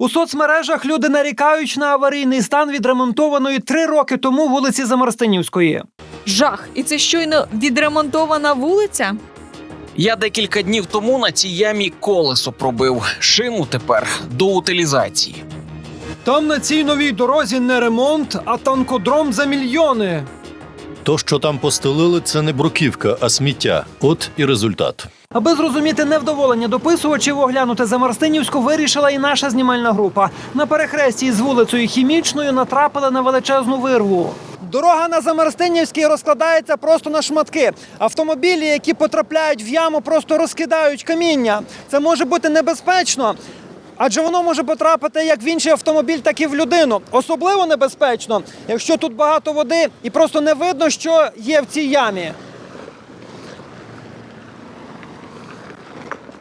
У соцмережах люди нарікають на аварійний стан відремонтованої три роки тому вулиці Замарстинівської. Жах, і це щойно відремонтована вулиця. Я декілька днів тому на цій ямі колесо пробив. Шину тепер до утилізації. Там на цій новій дорозі не ремонт, а танкодром за мільйони. То, що там постелили, це не бруківка, а сміття. От і результат. Аби зрозуміти невдоволення дописувачів, оглянути Замарстинівську вирішила і наша знімальна група. На перехресті з вулицею Хімічною натрапили на величезну вирву. Дорога на Замарстинівській розкладається просто на шматки. Автомобілі, які потрапляють в яму, просто розкидають каміння. Це може бути небезпечно. Адже воно може потрапити як в інший автомобіль, так і в людину. Особливо небезпечно, якщо тут багато води і просто не видно, що є в цій ямі.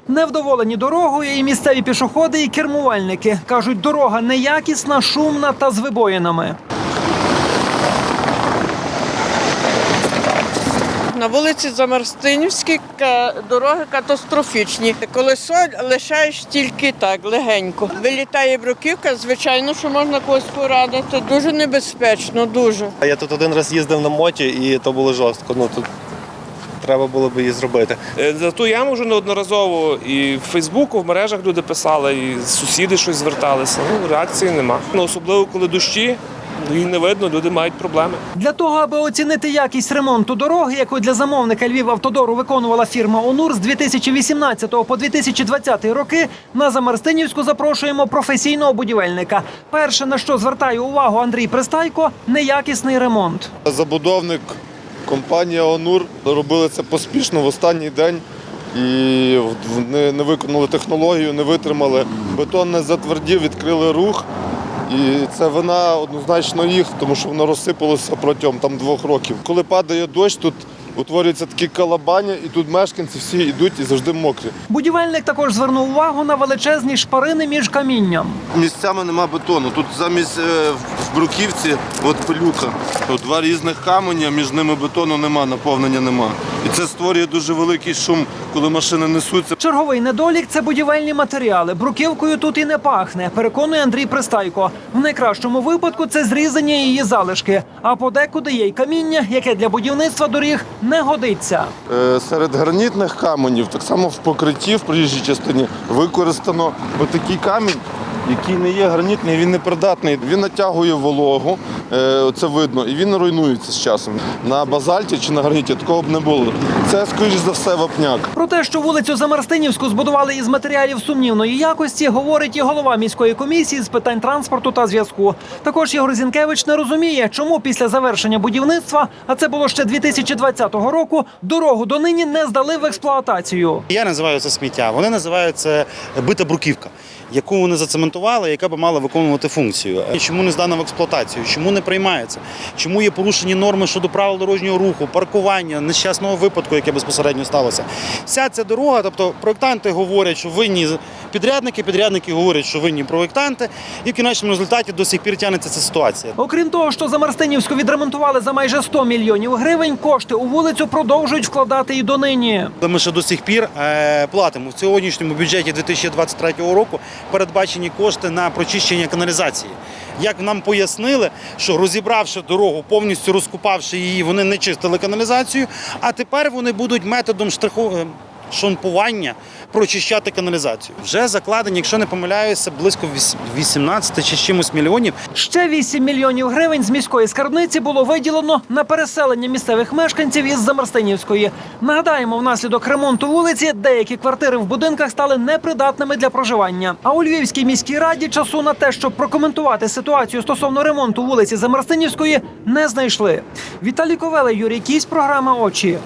Невдоволені дорогою і місцеві пішоходи і кермувальники кажуть, дорога неякісна, шумна та з вибоїнами. На вулиці Замарстинівській ка- дороги катастрофічні. Колесо лишаєш тільки так, легенько. Вилітає бруківка, звичайно, що можна когось порадити. Дуже небезпечно, дуже. А Я тут один раз їздив на моті, і то було жорстко. Ну тут треба було б її зробити. Е, За ту яму вже неодноразово і в Фейсбуку, в мережах люди писали, і сусіди щось зверталися. Ну, реакції нема. Ну, особливо коли дощі, її не видно, люди мають проблеми. Для того, аби оцінити якість ремонту дороги, яку для замовника Львівавтодору виконувала фірма Онур з 2018 по 2020 роки, на Замарстинівську запрошуємо професійного будівельника. Перше, на що звертає увагу Андрій Пристайко, неякісний ремонт. Забудовник компанія Онур робили це поспішно в останній день і не, не виконали технологію, не витримали. Бетон не затвердів, відкрили рух. І це вина однозначно їх, тому що воно розсипалося протягом там двох років. Коли падає дощ, тут утворюються такі калабані, і тут мешканці всі йдуть і завжди мокрі. Будівельник також звернув увагу на величезні шпарини між камінням. Місцями нема бетону. Тут замість е, в бруківці от пилюка. От два різних каменя, між ними бетону нема, наповнення нема. І це створює дуже великий шум, коли машини несуться. Черговий недолік це будівельні матеріали. Бруківкою тут і не пахне, переконує Андрій Пристайко. В найкращому випадку це зрізання її залишки. А подекуди є й каміння, яке для будівництва доріг не годиться. Е, Серед гранітних каменів, так само в покритті в проїжджій частині, використано отакий камінь, який не є гранітний, він не придатний. Він натягує вологу, е, це видно, і він руйнується з часом. На базальті чи на граніті такого б не було. Це, скоріш за все, вапняк. Про те, що вулицю Замарстинівську збудували із матеріалів сумнівної якості, говорить і голова міської комісії з питань транспорту та зв'язку. Також Ігор Зінкевич не розуміє, чому після завершення будівництва, а це було ще 2020 року, дорогу донині не здали в експлуатацію. Я називаю це сміття. Вони називають це бита бруківка, яку вони зацементували, яка би мала виконувати функцію. Чому не здана в експлуатацію? Чому не приймається? Чому є порушені норми щодо правил дорожнього руху, паркування, нещасного випадку, яке безпосередньо сталося? Вся ця дорога, тобто проєктанти говорять, що винні підрядники, підрядники говорять, що винні проєктанти, і в кінечному результаті до сих пір тягнеться ця ситуація. Окрім того, що Замарстинівську відремонтували за майже 100 мільйонів гривень, кошти у вулицю продовжують вкладати і донині. Ми ще до сих пір е, платимо в сьогоднішньому бюджеті 2023 року передбачені кошти на прочищення каналізації. Як нам пояснили, що розібравши дорогу, повністю розкупавши її, вони не чистили каналізацію, а тепер вони будуть методом штриху. Е, прочищати каналізацію вже закладені, якщо не помиляюся, близько віс- 18 чи чимось мільйонів Ще 8 мільйонів гривень з міської скарбниці було виділено на переселення місцевих мешканців із Замарстинівської. Нагадаємо, внаслідок ремонту вулиці деякі квартири в будинках стали непридатними для проживання. А у Львівській міській раді часу на те, щоб прокоментувати ситуацію стосовно ремонту вулиці Замарстинівської, не знайшли. Віталій Ковеле, Юрій Кісь, програма Очі.